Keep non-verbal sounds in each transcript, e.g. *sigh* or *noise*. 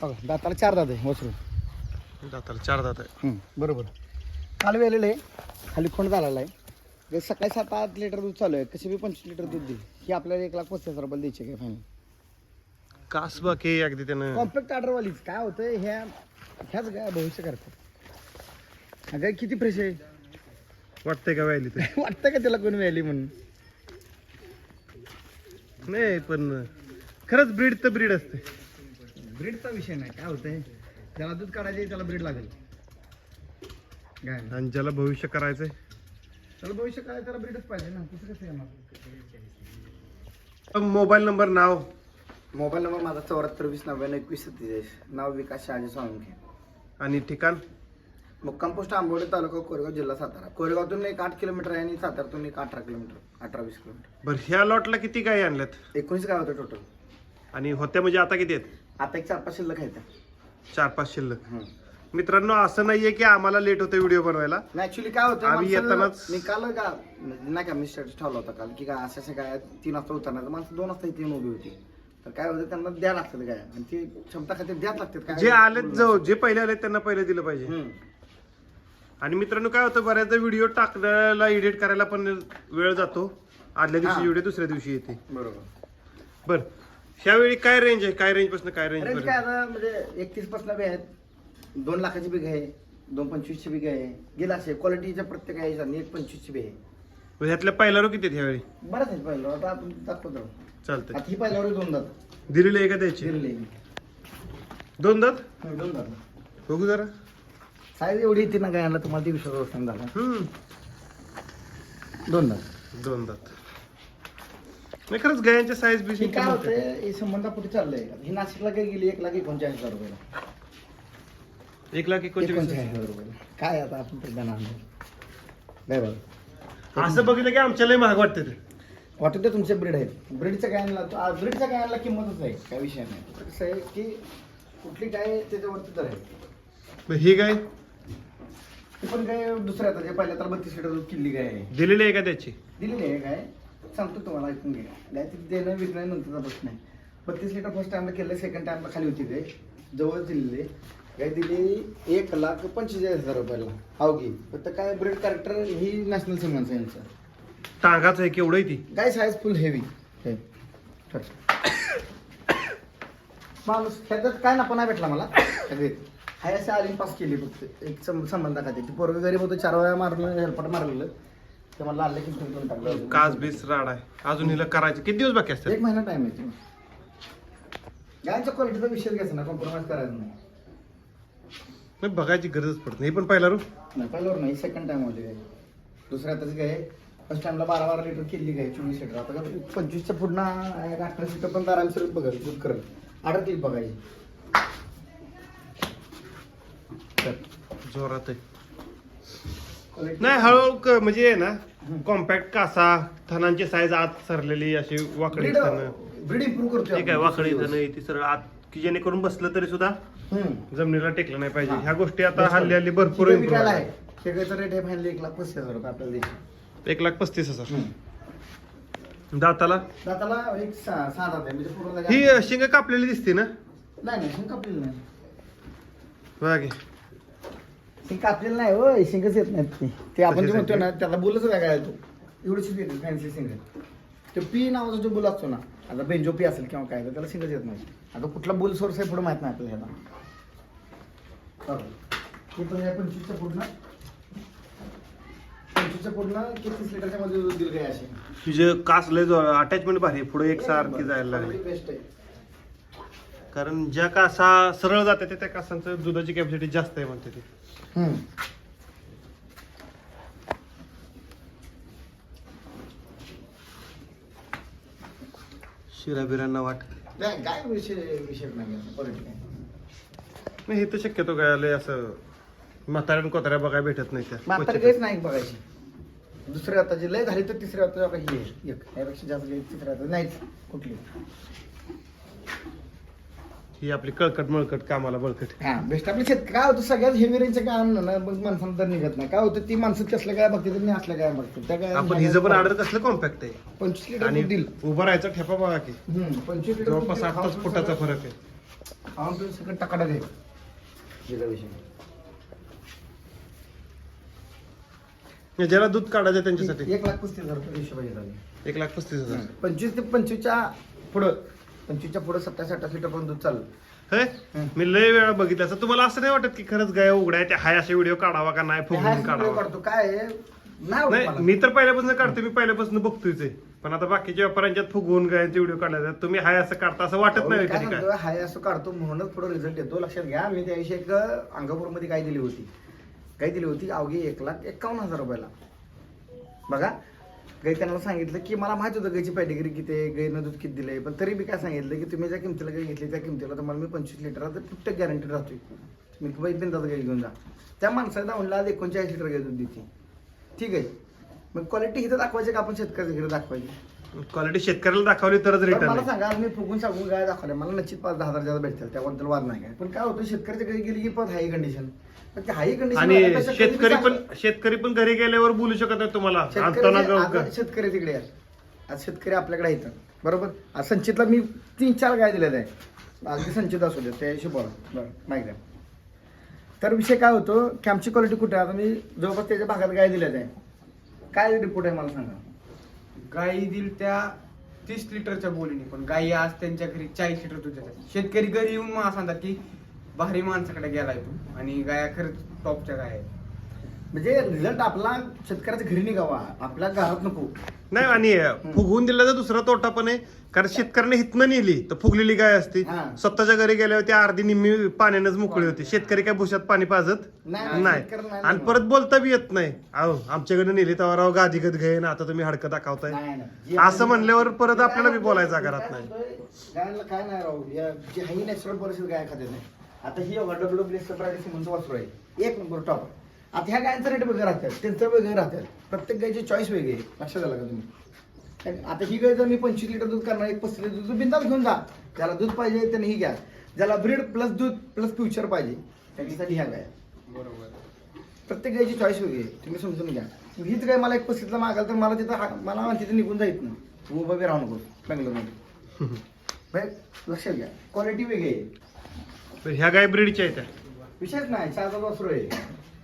बघा दाताला चार दात आहे वसरून दाताला चार दात आहे. बरोबर. काल वेलेलं आहे खाली खोंड झालेला आहे. जे सकाळी सात आठ लिटर दूध चालू आहे कसे बी पंचवीस लिटर दूध देईल ही आपल्याला एक लाख पस्तीस हजार रुपये द्यायचे काय फायनल कास बाकी अगदी त्यानं. कॉम्पॅक्ट ऑर्डरवालीच काय होतं ह्या ह्याच काय भविष्य करतात. अगं किती फ्रेश आहे? वाटतंय का व्हायली ते? *laughs* वाटतं का त्याला कोणी व्याली म्हणून? नाही पण खरंच ब्रीड तर ब्रीड असते. ब्रीडचा विषय नाही काय होतंय? त्याला दूध काढायचे त्याला ब्रीड लागेल. काय? आणि ज्याला भविष्य करायचंय. त्याला भविष्य काय त्याला ब्रीडच पाहिजे ना. कसं कसं येणार मोबाईल नंबर नाव. मोबाईल नंबर माझा चौऱ्याहत्तर वीस नव्याण्णव एकवीस सत्तेचाळीस. नाव विकास शहाजी सोळंके आणि ठिकाण? मुक्काम पोस्ट आंबोडे तालुका कोरेगाव जिल्हा सातारा. कोरेगावतून एक आठ किलोमीटर आहे आणि साताऱ्यातून एक अठरा किलोमीटर अठरा वीस किलोमीटर. बरं ह्या लॉटला किती गायी आणल्यात? एकोणीस काय होतं टोटल आणि होत्या म्हणजे आता किती आहेत? आता एक चार पाच शिल्लक आहेत चार पाच शिल्लक. मित्रांनो असं नाहीये की आम्हाला लेट होतं व्हिडिओ बनवायला. ऍक्च्युली काय होतं आम्ही येतानाच- मी काल का नाही का मी स्टेटस ठेवला होता काल की काय अशा अशा काय तीन वाजता उतरणार माणसं दोन वाजता इथे उभी होती. तर काय होतं त्यांना द्या लागतात काय आणि ती क्षमता खाते द्याच लागतात काय? जे आलेत जो जे पहिले आलेत त्यांना पहिले दिलं पाहिजे. हम्म. आणि मित्रांनो काय होतं बऱ्याचदा व्हिडिओ टाकण्याला एडिट करायला पण वेळ जातो. आदल्या दिवशी. व्हिडिओ दुसऱ्या दिवशी येते. बरोबर. बर. ह्यावेळी काय रेंज आहे? काय रेंजपासून काय रेंज रेंज काय आता म्हणजे एकतीसपासून बी आहेत. दोन लाखाची बी आहे. दोन पंचवीसची बी आहे. गेला असे क्वालिटीच्या प्रत्येक आहे आणि एक पंचवीसची बी आहे. ह्यातल्या पहिला रो किती आहेत ह्यावेळी? बरंच आहे पहिलं आता आपण दाखवतो चालतंय. आता ही पहिल्यावर दोन दात. दिलेले आहे का द्यायचे दिलेली दोन दात? आहे. दोन दात. बघू जरा. साईज एवढी येते ना गायला तुम्हाला ती विश्वास बसणार झाला हम्म. दोन दात. दोन दात. नाही खरंच गायांच्या साईज ही काय होतंय हे संबंधापुढे चाललंय. ही नाशिकला काही गेली? एक लाख एकोणचाळीस हजार रुपयाला. एक लाख एकोणचाळीस एकोणचाळीस हजार रुपयाला. काय आता आपण तर नाही. बघा असं बघितलं की आमच्याला महाग वाटते ते. वाटतं ते तुमचे ब्रीड आहेत. ब्रीडच्या गायांना ब्रीडच्या गायांना किंमतच आहे. काय विषय नाही. कसं आहे की कुठली गाय त्याच्यावरती तर आहे? मग ही गाय? ती पण काय दुसऱ्या आता जे पहिल्या तर बत्तीस लिटर दूध किल्ली आहे दिलेली आहे का त्याची? दिलेली आहे गाय सांगतो तुम्हाला ऐकून घ्या. गाय ती देणं विकणं नंतरचा प्रश्न आहे. बत्तीस लिटर फर्स्ट टाइमला केलं सेकंड टाइमला खाली होती गाय जवळ दिलेली. गाय दिली? एक लाख पंचेचाळीस हजार रुपयाला. अवघी फक्त काय ब्रीड कॅरेक्टर ही नॅशनल सिमेंटचं यांचं. टांगाच आहे केवढं आहे ती? गाय साईज फुल हेवी माणूस ह्याच्यात काय नफा नाही भेटला मला? हाय असे आलिंग पास केली फक्त. एक सं- संबंधाखाती ती पोरग गरीब होतं चार वेळा मारलं हेल्पट मारलेलं. ते मला आले की करून टाकलं? कास बीस राड आहे. अजून हिला करायचं. किती दिवस बाकी असतात? एक महिना टाइम आहे ते गायच्या क्वालिटीचा विषय घ्यायचा ना कॉम्प्रोमाइज करायचं नाही. नाही बघायची गरजच पडत नाही. हे पण पहिला रू नाही पहिल्यावर नाही. सेकंड टाइम होते दुसऱ्या आताच गाय फर्स्ट टाइमला बारा बारा लिटर केली गाय चोवीस लिटर आता का पंचवीसच्या पुढना अठरा लिटर पण आरामशीर बघा दूध करत. अडत येईल बघायची. जोरात आहे. नाही हळूहळू क- म्हणजे आहे ना कॉम्पॅक्ट कासा थनांची साईज आत सरलेली अशी वाकडी थन. ब्रीड इम्प्रूव्ह करतो ठीक आहे वाकडी थन आहे ती सरळ आत की जेणेकरून बसलं तरी सुद्धा जमिनीला टेकलं नाही पाहिजे. ह्या गोष्टी आता हल्ली हल्ली भरपूर आहे. शेगायचा रेट आहे फायनली एक लाख पस्तीस हजार रुपये आपल्याला द्यायचे. एक लाख पस्तीस हजार. दाताला? दाताला एक सहा सहा दात आहे. म्हणजे पूर्ण ही जागा- शिंग कापलेली दिसते ना? नाही नाही शिंग कापलेलं नाही. बघा की. शिंग कापलेलं नाही हो शिंगच येत नाहीत ते. ते आपण जे म्हणतो ना त्याला बुलच वेगळा आहे तो एवढीच येते फॅन्सी शिंग. ते पी नावाचा जो बुल असतो ना आता बेंजो पी असेल किंवा काय तर त्याला शिंगच येत नाही. आता कुठला बुल सोर्स आहे पुढे माहीत नाही आपल्याला ह्याला. हे पण पंचवीसच्या लिटरच्या मध्ये दिलं काय असे तुझे कास लय अटॅचमेंट भारी पुढे एक सारखी जायला लागली. बेस्ट आहे. कारण ज्या कासा सरळ जाते त्या कासांचं दुधाची कॅपॅसिटी जास्त आहे म्हणते ते. हम्म. शिरा बिरांना वाट. नाही काय विषय विषय नाही आहे नाही. हे तर शक्यतो काय लय असं म्हाताऱ्या कोताऱ्या बघायला भेटत नाही त्या म्हातारी क्वचितच. काहीच नाही बघायची. दुसऱ्या हाताची लय झाली तर तिसऱ्या बघा ही आहे एक. यापेक्षा जास्त तिसऱ्या हातात नाहीच कुठली. ही आपली कळकट मळकट कामाला बळकट. हा बेस्ट आपले शेत काय होतं सगळ्यात हेवी रेंजचं काय आणलं ना मग माणसाला तर निघत नाही. काय होतं ती माणसं कसलं काय बघते तर मी असलं काय बघते. त्या काय आपण हिचं पण ऑर्डर कसलं कॉम्पॅक्ट आहे. पंचवीस लिटर आणि दूध दिल उभं राहायचा ठेपा बघा की. हम्म, पंचवीस लिटर दूध जवळपास दिलं, आठ खाऊन तास फुटाचा सगळं- फरक आहे. खाऊन पिऊन सगळं आहे. गेला विषय ज्याला दूध काढायचं त्यांच्यासाठी. एक लाख पस्तीस हजार रुपये हिशोब आहे एक लाख पस्तीस हजार. पंचवीस ते पंचवीसच्या पुढं. पंचवीसच्या पुढं सत्तावीस अठ्ठावीस लिटर पण दूध चाललं. हे हं. मी लय वेळा बघितलं. असं तुम्हाला असं नाही वाटत की खरंच गाय उघड्या त्या हाय असे व्हिडिओ काढावा का नाही व्हिडिओ काढावा? काढतो. काय आहे? नाही आवडत नाही मला. मी तर पहिल्यापासून काढतो मी पहिल्यापासून बघतोय पण आता बाकीच्या व्यापाऱ्यांच्यात फुगवून गायांचे व्हिडिओ काढले तुम्ही हाय असं काढता असं वाटत नाही मी काय कधी काय? सांगतो, हाय असं काढतो म्हणूनच पुढे रिझल्ट येतो. लक्षात घ्या मी त्याविषयी एक अंगापूरमध्ये काय दिली होती. काय दिली होती अवघी एक लाख एकावन्न हजार रुपयाला. बघा गाई त्यांना सांगितलं की मला माहिती होतं गायची पॅटेगरी किती आहे गाईनं दूध किती दिलंय पण तरी मी काय सांगितलं की तुम्ही ज्या किमतीला गाई घेतली त्या किमतीला तुम्हाला मी पंचवीस लिटर फक्त गॅरंटी राहतोय. मी बाई बिंदात गाई घेऊन जा. त्या माणसाला धावून आज एकोणचाळीस लिटर गाई दूध देते. ठीक आहे. मग क्वालिटी इथं दाखवायची का आपण शेतकऱ्याच्या घरी दाखवायची? क्वालिटी शेतकऱ्याला दाखवली तरच पण रिटर्न मला सांगा आज मी फुगून सांगून गाय दाखवल्या. मला निश्चित पाच दहा हजार जास्त भेटतील त्याबद्दल वाद नाही काय. पण काय होतं शेतकऱ्याच्या घरी गेली की पण हाई कंडिशन पण ते हाई कंडिशन आणि शेतकरी पण शेतकरी पण घरी गेल्यावर बोलू शकत नाही तुम्हाला. आणताना ग- शेतकरी तिकडे आज शेतकरी आपल्याकडे येतात बरोबर? आज संचितला मी तीन चार गाय दिलेल्या आहे अगदी संचित असू दे त्याशी बोला बरं माहिती आहे. तर विषय काय होतो की आमची क्वालिटी कुठे आहे? आता मी जवळपास त्याच्या भागात गाय दिल्यात आहे काय रिपोर्ट आहे मला सांगा. गाई दिल त्या तीस लिटरच्या बोलीने पण गाई आज त्यांच्या घरी चाळीस लिटर दूध देतात. शेतकरी घरी येऊन मला सांगतात की भारी माणसाकडे गेलाय तू. आणि गाया खरंच टॉपच्या गाय आहेत. म्हणजे रिझल्ट आपला शेतकऱ्याच्या घरी निघावा. आपल्या घरात नको. नाही आणि फुगवून दिला तर दुसरा तोटा पण आहे. कारण शेतकऱ्याने हितनं नेली तर फुगलेली गाय असती. हा. स्वतःच्या घरी गेल्यावर ती अर्धी निम्मी पाण्यानेच मोकळी होती. शेतकरी काय भुशात पाणी पाजत नाही, नाही शेतकरी नाही आणि. परत बोलता बी येत नाही. अहो आमच्याकडे नेली तर राव गादीगत घे ना आता तुम्ही हडकं दाखवताय. नाही, नाही. जे असं म्हणल्यावर परत आपल्याला बी बोलायचं घरात नाही. गायला काय नाही राहू या जी नॅचरल परिस्थिती गाय खाते नाही. आता ही डब्ल्यू बी एस म्हणून वासरू आहे. एक नंबर टॉप. आता ह्या गायांचं रेट वेगळं राहतात त्यांचं वेगळं राहतात. प्रत्येक गायची चॉईस वेगळी आहे लक्षात आलं का तुम्ही? आता ही गाय जर मी पंचवीस लिटर दूध करणार एक पस्तीस लिटर दूध बिंदात घेऊन जा. ज्याला दूध पाहिजे त्याने ही घ्या. ज्याला ब्रीड प्लस दूध प्लस फ्युचर पाहिजे त्याच्यासाठी ह्या गाय. बरोबर. प्रत्येक गायची चॉईस वेगळी आहे. तुम्ही समजून घ्या. हीच गाय मला एक पस्तीसला मागाल तर मला तिथं हा- मला तिथे निघून जायत ना तू उभा बी राहू नको बेंगलोरमध्ये. भाई *laughs* लक्षात घ्या. क्वालिटी वेगळी आहे. ह्या गाय ब्रीडच्या आहेत. विशेष नाही चार हजार वासरू आहे.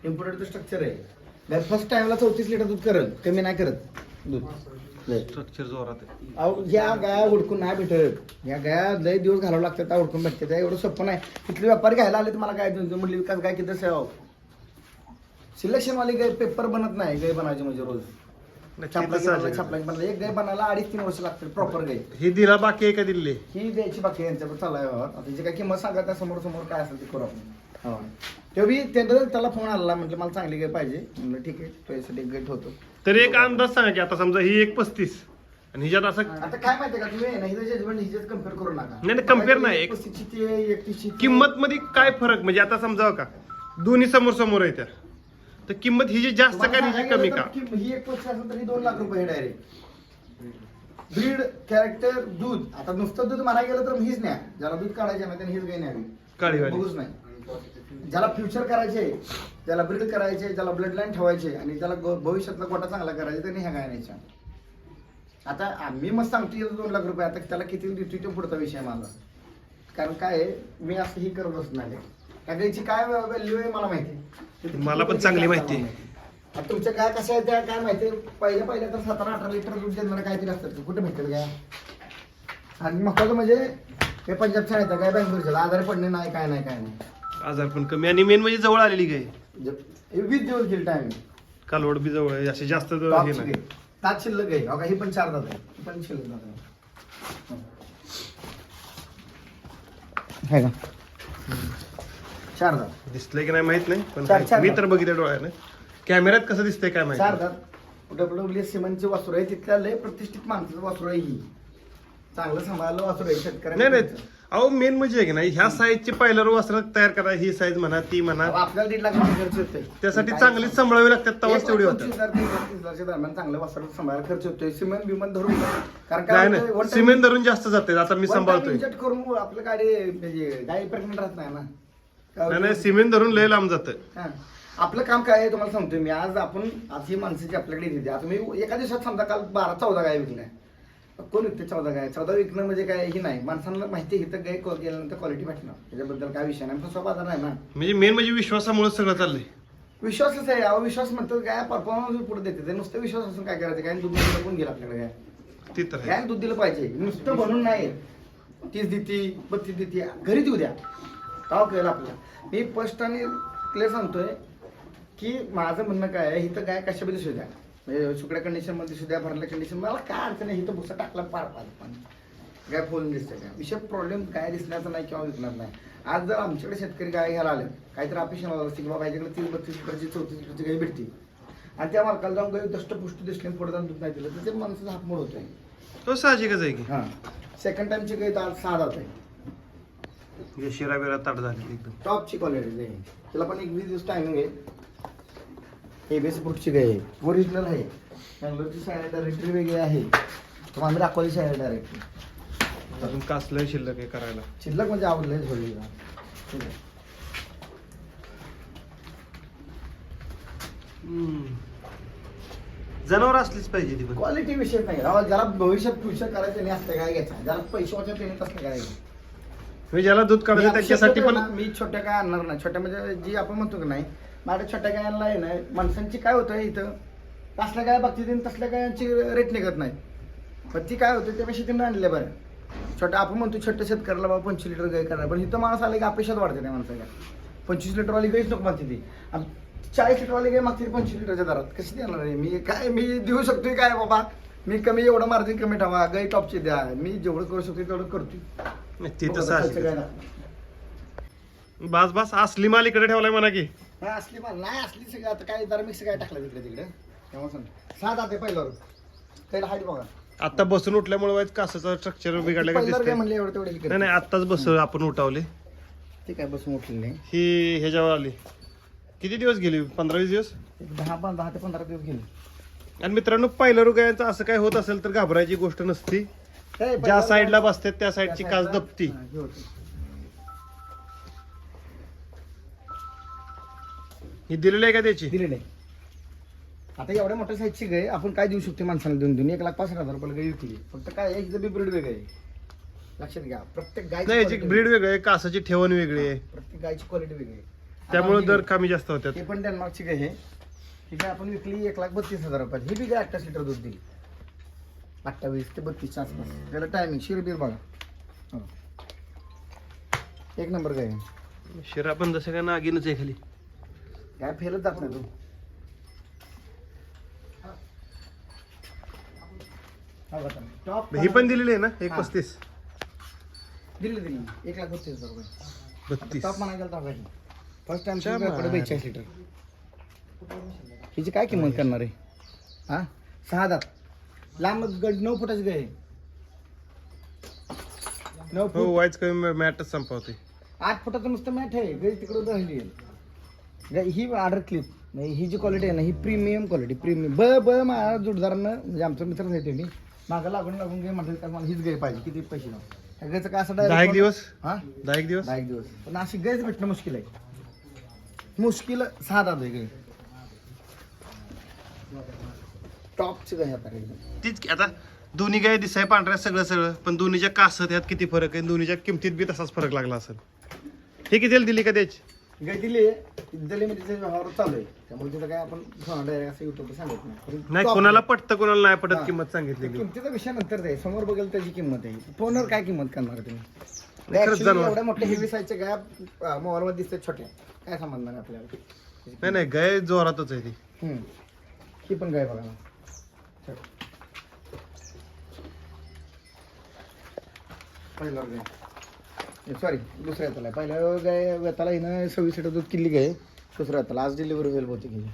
इम्पोर्टेड स्ट्रक्चर आहे. फर्स्ट टाइमला चौतीस लिटर दूध करत कमी नाही करत दूध. लय. स्ट्रक्चर जोरात आहे. अहो या गाया हुडकून नाही भेटत. या गाया लय दिवस घालावं लागतात त्या हुडकून भेटतात त्या एवढं सोपं नाही. तिथले व्यापारी घ्यायला आले तर मला काय दोन म्हटली विकास गाय किती सेवा सिलेक्शन वाली गाय पेपर बनत नाही गाय बनायची म्हणजे रोज. छापला बनला एक गाय बनायला अडीच तीन वर्ष लागतात प्रॉपर गाय. ही दिला बाकी आहे का दिली ही द्यायची बाकी यांच्याकडे चालू आहे. बाबा आता जे काय किंमत सांगा त्या समोर समोर काय असेल ते करू आपण. हो. ते बी त्याला त्याला फोन आला म्हटलं मला चांगली गाय पाहिजे. म्हणलं ठीक आहे तुझ्यासाठी गाय ठेवतो. तरी एक अंदाज सांगा की आता समजा ही एक पस्तीस आणि हिच्यात असं आता काय माहितीये का तुम्ही ना हिचं जजमेंट हिच्यात कंपेअर करू नका. नाही, नाही, compare नाही. एक- पस्तीसची ती आहे, एकतीसची ती आहे. किंमत मध्ये काय फरक? म्हणजे आता समजावं का दोन्ही समोर समोर आहे त्या. तर किंमत ही जी जास्त का आणि ही सांगायला कमी का? ही एक पस्तीस असेल तरी दोन लाख रुपये डायरेक्ट ब्रीड कॅरेक्टर दूध. आता नुसतं दूध म्हणायला गेलं तर हीच न्या. ज्याला दूध काढायचे ना त्याने हीच गाय न्यावी. काळीवाली. बघूच नाही. ज्याला फ्युचर करायचे ज्याला ब्रीड करायचे ज्याला ब्लड लाईन ठेवायचे आणि ज्याला भविष्यातला गोटा चांगला करायचा त्याने ह्या गाय न्यायच्या आता आम्ही मग सांगतो दोन लाख रुपये आता त्याला किती देतो तो पुढचा विषय माझा कारण काय आहे, मी असं ही करत बसणार आहे त्या गायची काय व्हॅल्यू आहे मला माहिती आहे. मला पण चांगली माहिती आहे. आता तुमच्या काय कशा आहेत त्या काय माहिती आहे? पहिल्या पहिल्या तर सतरा अठरा लिटर दूध देणारे काहीतरी असतात. कुठे भेटेल काय आणि महत्वाचं म्हणजे हे पंजाबच्या आहेत काय बँगलोरच्या आजारी पडणे नाही काय नाही काय नाही आजार पण कमी. आणि मेन म्हणजे जवळ आलेली गाय. जे- हे वीस दिवस गेले टाइम कालवड बी जवळ आहे. असे जास्त हे नाही. तात शिल्लक आहे. अहो, ही पण चार दात आहे ही पण शिल्लक दात आहे है का? चार दात. दिसलंय की नाही माहीत नाही पण चार- काय- चार मी. तर बघितलं डोळ्यानं कॅमेऱ्यात कसं दिसतंय काय चार माहिती दात डब्ल्यू डब्ल्यू सिमेंटचे वासरू आहे. तिथल्या लय प्रतिष्ठित माणसाचं वासरू आहे ही. चांगलं सांभाळलं वासरू आहे. नाही नाही. शेतकऱ्यांना अहो मेन म्हणजे आहे की नाही ह्या साईजची पहिल्या वस्त्र तयार करा ही साईज म्हणा ती म्हणा. आपल्याला दीड लाख खर्च होतोय त्यासाठी काय चांगलीच सांभाळावी लागतात तवाच तेवढी होतात. दरम्यान चांगलं वस्त्र सांभाळायला खर्च होतोय. सिमेंट बिमेंट धरून कारण होतंय, नाही सिमेंट धरून जास्त जाते आता मी सांभाळतोय. करून आपलं गाडी गाडी प्रेग्नेंट राहत नाही ना. काय नाही होतं? सिमेंट धरून लय लांब जातं. आपलं काम काय आहे तुम्हाला सांगतोय मी. आज आपण आज ही माणसाची आपल्याकडे येते. आता मी एका दिवसात समजा काल बारा चौदा गाय विकल्या. कोण विकते चौदा गाय? चौदा विकणं म्हणजे काय ही नाही. माणसांना माहिती इथं गाय को- गेल्यानंतर क्वालिटी भेटणार त्याच्याबद्दल काय विषय नाही. फसवा बाजार नाही ना. म्हणजे मेन म्हणजे विश्वासामुळे सगळं चाललंय. विश्वासच आहे. अहो विश्वास म्हणतो काय परफॉर्मन्स पुढे देते. ते नुसतं विश्वास असून काय करायचं? काय दूध दिलं कोण गेलं आपल्याकडे काय ती तर आहे. काय दूध दिलं पाहिजे. नुसतं बनून नाही. तीस देते बत्तीस देते. घरी देऊ द्या. का केलं आपलं मी स्पष्ट आणि क्लिअर सांगतोय की माझं म्हणणं काय आहे? इथं गाय कशामध्ये सुद्धा म्हणजे सुकड्या कंडिशनमध्ये सुद्धा भरल्या कंडिशन मला काय अडचण नाही इथं भुसा टाकला पार पार पण गाय फुलून दिसतं काय विषय प्रॉब्लेम गाय दिसण्याचा नाही किंवा विकणार नाही. आज जर आमच्याकडे शेतकरी गाय घ्यायला आले काहीतरी अपेक्षा असते की बाबा याच्याकडे तीस बत्तीस लिटरची चौतीस लिटरची गाय भेटते आणि त्या मार्काला जाऊन गाय दष्टपुष्ट दिसली पुढे जाऊन दूध नाही दिलं तर ते माणसाचा हात मोड होतोय. तो साहजिकच आहे की. हां. सेकंड टाइमची गाय दाल सहा दात आहे. म्हणजे शिरा बिरा ताट झाली एकदम. टॉपची क्वालिटी आहे. त्याला पण एक वीस दिवस टायमिंग आहे. एबीएस फ्रूटची गाय आहे. ओरिजिनल आहे. बँगलोरची सायड डायरेक्टरी वेगळी आहे. तर आम्ही दाखवली सायड डायरेक्टरी अजून कासलंय शिल्लक आहे करायला? शिल्लक म्हणजे आवडलं थोडी जनावर असलीच पाहिजे ती पण. क्वालिटी विषय नाही. राव ज्याला भविष्यात फ्युचर करायचं त्यांनी असलं काय घ्यायचं? ज्याला पैसे वाचत त्यांनी तसलं काय घ्यायचं? म्हणजे ज्याला दूध मी काढायचं आता त्याच्यासाठी पण मी छोट्या काय आणणार नाही. छोट्या म्हणजे जी आपण म्हणतो की नाही माझ्या छोट्या गायांना आहे ना माणसांची काय होतं इथं? तसल्या गाय बघते तसल्या गायांची रेट निघत नाही. पण ती काय होतं त्यापेक्षा त्यांनी आणले बरं. छोट्या आपण म्हणतो छोट्या शेतकऱ्याला बाबा पंचवीस लिटर गाय करणार पण इथं माणूस आले की अपेक्षाच वाढते त्या माणसाला. पंचवीस लिटरवाली गायच नको मागते ती. आणि चाळीस लिटरवाली गाय मागते पंचवीस लिटरच्या दरात. कशी देणार आहे? मी काय मी देऊ शकतोय काय बाबा? मी कमी एवढं मार्जिन कमी ठेवा गाय टॉपची द्या. मी जेवढं करू शकतो तेवढं करतोय. ती दाखव. बास बास असली माल इकडे ठेवलाय म्हणा की. नाही असली माल नाही असली सगळं आता काय जरा मिक्स काय टाकलं तिकडे तिकडे. तेव्हा सांग सहा जाते पहिल्यावर. त्याला हाईट बघा. आता बसून उठल्यामुळे वाईट कासाचं स्ट्रक्चर बिघडलं का पहिल्यावर काय दिसतंय? म्हणले एवढं तेवढे नाही नाही आत्ताच बस आपण उठावले. ते काय बसून उठलेले ही ह्याच्यावर आली. किती दिवस गेली? पंधरा वीस दिवस? एक दहा पण दहा ते पंधरा दिवस गेले. आणि मित्रांनो पहिल्या रुग्यांचं असं काय होत असेल तर घाबरायची गोष्ट नसती. हे ज्या साईडला बसतात त्या साईडची कास हा, हे होतं. ही दिलेली आहे का त्याची? दिलेले आता एवढ्या मोठ्या साईजची गाय आपण काय देऊ शकतो माणसाला देऊन देऊन? एक लाख पाच हजार रुपयाला गाय विकली. फक्त काय याची बी ब्रीड वेगळी आहे. लक्षात घ्या प्रत्येक गायची नाही याची ब्रीड वेगळी. आहे कासाची ठेवण वेगळी आहे. प्रत्येक गायची क्वालिटी वेगळी आहे. आता त्यामुळे आमची दर गाय- कमी जास्त होतात. हे पण डेन्मार्कची गाय आहे. ही गाय आपण विकली एक लाख बत्तीस हजार रुपयाची ही बी गाय अठ्ठावीस लिटर दूध दिली अठ्ठावीस ते बत्तीसच्या आसपास. त्याला टायमिंग शिरबीर बघा. हो. एक नंबर गाय आहे. शिरा पण जसं काय नागिनच आहे खाली. गाय फेलत जात नाही तू. हा बघा. टॉप ही पण दिलेली आहे ना? एक हा. पस्तीस. दिली दिली एक लाख बत्तीस हजार रुपये. बत्तीस. टॉप गेलं फर्स्ट टाइम. बेचाळीस लिटर. हिची काय किंमत करणार आहे? हा? सहा दात. लांब गड नऊ फुटाची गाय आहे. नऊ हो फूट. वाईच कमी मॅटच संपवते. आठ फुटाचं नुसतं मॅट आहे. गाय तिकडे राहिली ही ऑर्डर क्लिप ही जी क्वालिटी आहे ना ही प्रीमियम क्वालिटी प्रीमियम ब ब माझ्या जोडदारानं म्हणजे आमचा मित्रच आहे ते. मी मागं लागून लागून गाय म्हटलं का मला हीच गाय पाहिजे किती पैसे लावून. त्या गायचं काय असं दहा एक दिवस? हा? दहा एक दिवस? दहा एक दिवस. पण अशी गायच भेटणं मुश्किल आहे. मुश्किल सहा दात आहे गाय टॉपची गाय आता एकदम तीच की आता दोन्ही गाय दिसाय पांढऱ्या सगळं सगळं पण दोन्हीच्या कासत यात किती फरक आहे? दोन्हीच्या किमतीत बी तसाच फरक लागला असेल. हे कितीला दिली का त्याची? गाय दिली दिली म्हणजे त्याचा व्यवहार चालू आहे. त्यामुळे तिथं काय आपण डायरेक्ट असं युट्यूबवर सांगत नाही. नाही कोणाला पटतं कोणाला नाही पटत. किंमत सांगितली की किमतीचा विषय नंतर आहे समोर बघेल त्याची किंमत आहे. फोनवर काय किंमत करणार तुम्ही? खरंच Actually जनावर. एवढ्या मोठ्या हेवी साईजच्या गाय मोबाईल मध्ये दिसतात छोट्या. काय संबंध नाही आपल्याला? नाही नाही गाय जोरातच आहे ती. हम्म. ही पण गाय बघा ना. पहिला गाय. सॉरी दुसऱ्या हाताला. पहिल्या गाय व्यताला हिनं सव्वीस लिटर दूध किल्ली गाय दुसऱ्या हाताला. आज डिलिव्हरी होईल बहुतेक हिची.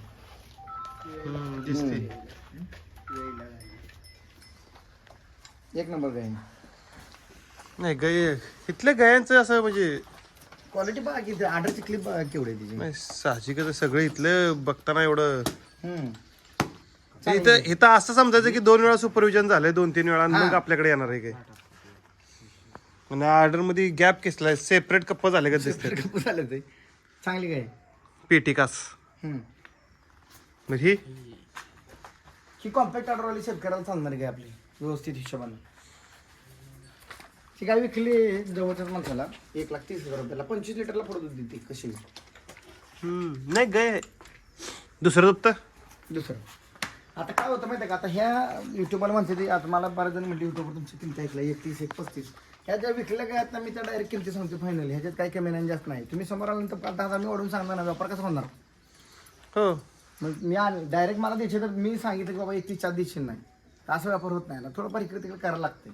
दिसते एक नंबर गाय. नाही गाय इथल्या गायांचं असं म्हणजे क्वालिटी बघा की ऑर्डरची क्लिप केवढी आहे तिची. नाही साहजिकच आहे. सगळं इथलं बघताना एवढं. हम्म. इथं इथं असं समजायचं की दोन वेळा सुपरविजन झालंय दोन तीन वेळा आणि मग. आपल्याकडे येणार आहे काय म्हणजे ऑर्डरमध्ये गॅप किसलाय सेपरेट कप्प झाले का दिसते? ते. चांगली काय? पेटी कास. हम्म. मग ही? ही कॉम्पॅक्ट ऑर्डरवाली शेतकऱ्याला चालणार काय आपली? व्यवस्थित हिशोबाने. ती काय विकली जवळच्याच माणसाला? एक लाख तीस हजार रुपयाला. पंचवीस लिटरला पडत होती ती कशी. हम्म, नाही गाय. दुसरं दुपत दुसरं. आता काय होतं माहिती आहे का? आता ह्या युट्यूबला म्हणते ती आता मला बऱ्याच जण म्हणते युट्यूबवर तुमची किमती ऐकल्या एकतीस एक पस्तीस. ह्या ज्या विकल्या काय आहेत ना मी त्या डायरेक्ट किमती सांगतो फायनल ह्याच्यात काही कमी नाही जास्त नाही. तुम्ही समोर आल्यानंतर पाच दहा हजार मी वाढून सांगणार ना व्यापार कसा होणार? हो. मग मी आले डायरेक्ट मला द्यायचे तर मी सांगितलं की बाबा एक चार दिवशी नाही. तर असा व्यापार होत नाही ना थोडंफार इकडे तिकडे करायला लागते.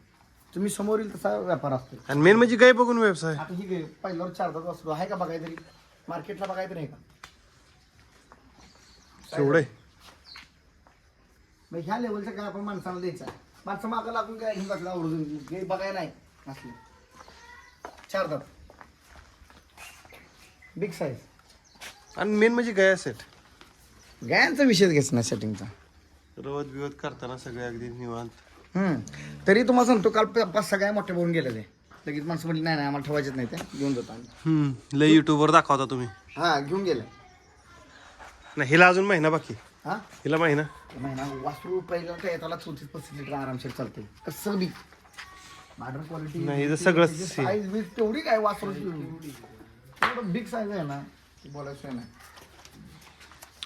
तुम्ही समोर येईल तसा व्यापार असतो. आणि मेन म्हणजे गाय बघून व्यवसाय. आता ही गे- पहिल्यावर चार तास असतो. आहे का बघाय तरी? मार्केटला बघाय तरी आहे का? एवढं मग ह्या लेवलचं काय आपण माणसाला द्यायचं माणसं मागं लागून काय घेऊन टाकलं आवडून. हे बघाय नाही. असली. चार दात. बिग साईज आणि मेन म्हणजे गाय सेट गायांचा विषय घ्यायचा नाही सेटिंगचा रवत बिवत करताना सगळे अगदी निवांत. हम्म. तरी तुम्हाला सांगतो काल प- पाच सगळ्या मोठ्या बघून गेले ते लगेच माणसं म्हणली नाही नाही आम्हाला ठेवायचेच नाही ते घेऊन जातो आम्ही. हम्म. लय युट्यूबवर दाखवता तुम्ही. हा घेऊन गेले. नाही हिला अजून महिना बाकी. हा? हिला महिना. महिना वासरू पहिला तर येताला चौतीस पस्तीस लिटर आरामशीर चालते कसं बी. मॉडर्न क्वालिटी नाही, हे सगळंच आहे. साईज बी तेवढी काय वासरू एवढं बिग साईज आहे ना की बोलायचं नाही.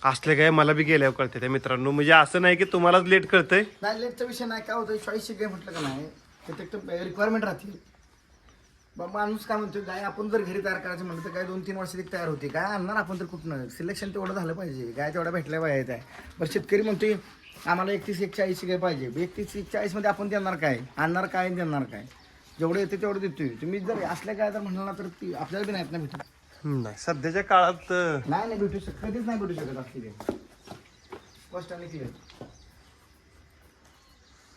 असले काय मला बी गेल्यावर कळते त्या मित्रांनो. म्हणजे असं नाही की तुम्हालाच लेट कळतंय. नाही लेटचा विषय नाही. काय होतं चॉईसची काय म्हटलं का नाही तर ते रिक्वायरमेंट राहते बा माणूस काय म्हणतो गाय आपण जर घरी तयार करायचं म्हणलं तर गाय दोन तीन वर्षात एक तयार होते. काय आणणार आपण तर कुठनं? सिलेक्शन तेवढं झालं पाहिजे. गाय तेवढ्या भेटल्या पाहिजे आहे बरं शेतकरी म्हणतोय आम्हाला एकतीस एक चाळीसची गाय पाहिजे एकतीस एक चाळीसमध्ये आपण देणार काय? आणणार काय देणार काय? जेवढं येते तेवढं देतोय. तुम्ही जर असल्या काय जर म्हणाल ना तर ती आपल्याला बी नाहीत ना हम्म, नाही. सध्याच्या काळात नाही नाही भेटू शकत. कधीच नाही भेटू शकत असली स्पष्ट आणि क्लिअर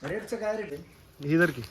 रेटचं काय रेट आहे? ही जर की.